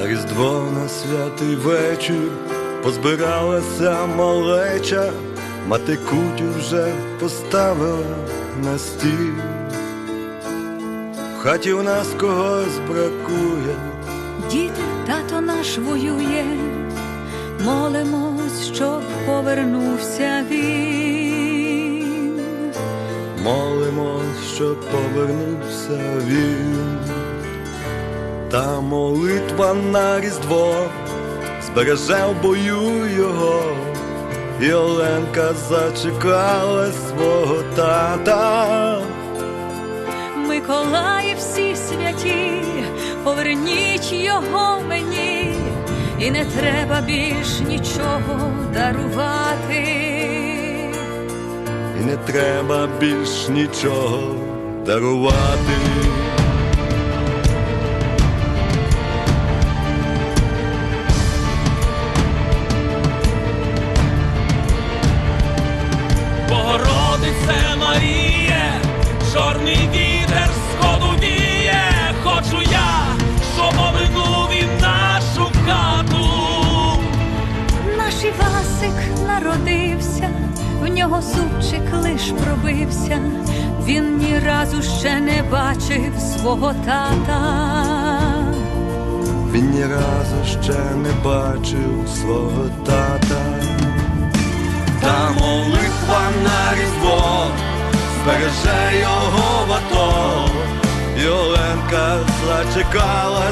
На різдво на святий вечір позбиралася малеча, мати кутю вже поставила на стіл. В хаті у нас когось бракує, Діти, тато наш воює, молимось, щоб повернувся він. молимось, щоб повернувся він. Та молитва на різдво збереже в бою його, і Оленка зачекала свого тата. Миколаї всі святі, поверніть його мені, і не треба більш нічого дарувати. І не треба більш нічого дарувати. Народився, в нього зубчик лиш пробився, він ні разу ще не бачив свого тата. Він ні разу ще не бачив свого тата. Та молитва на різдво збереже його в АТО. І Оленка зачекала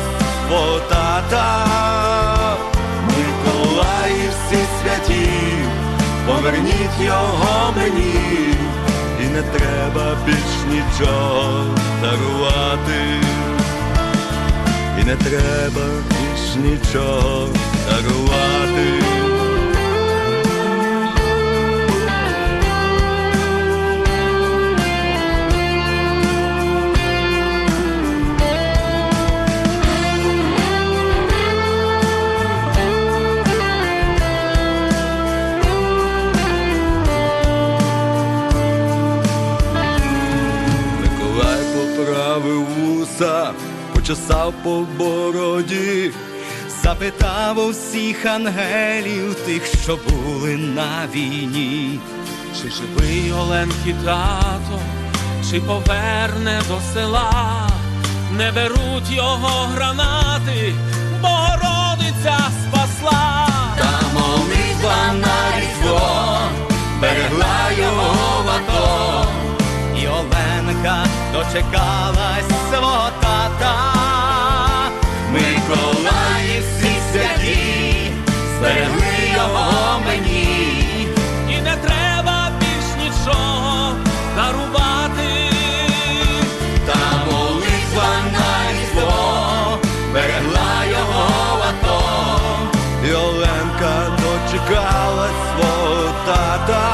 свого тата. Його мені, і не треба більш нічого дарувати. І не треба більш нічого вуса, почесав по бороді. Запитав у всіх ангелів тих, що були на війні. Чи живий Оленки тато, чи поверне до села, не беруть його гранати, Богородиця спасла. Та молитва на різдво берегла його в АТО, і Оленка дочекалась Оленка дочекала свого тата.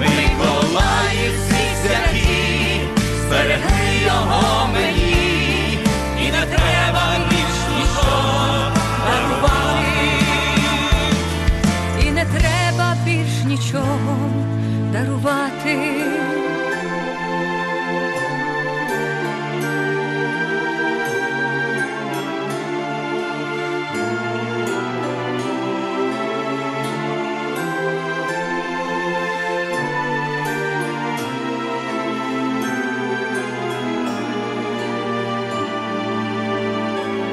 Миколаї всі святі, зберегли його мені, і не треба більш нічого дарувати. І не треба більш нічого дарувати.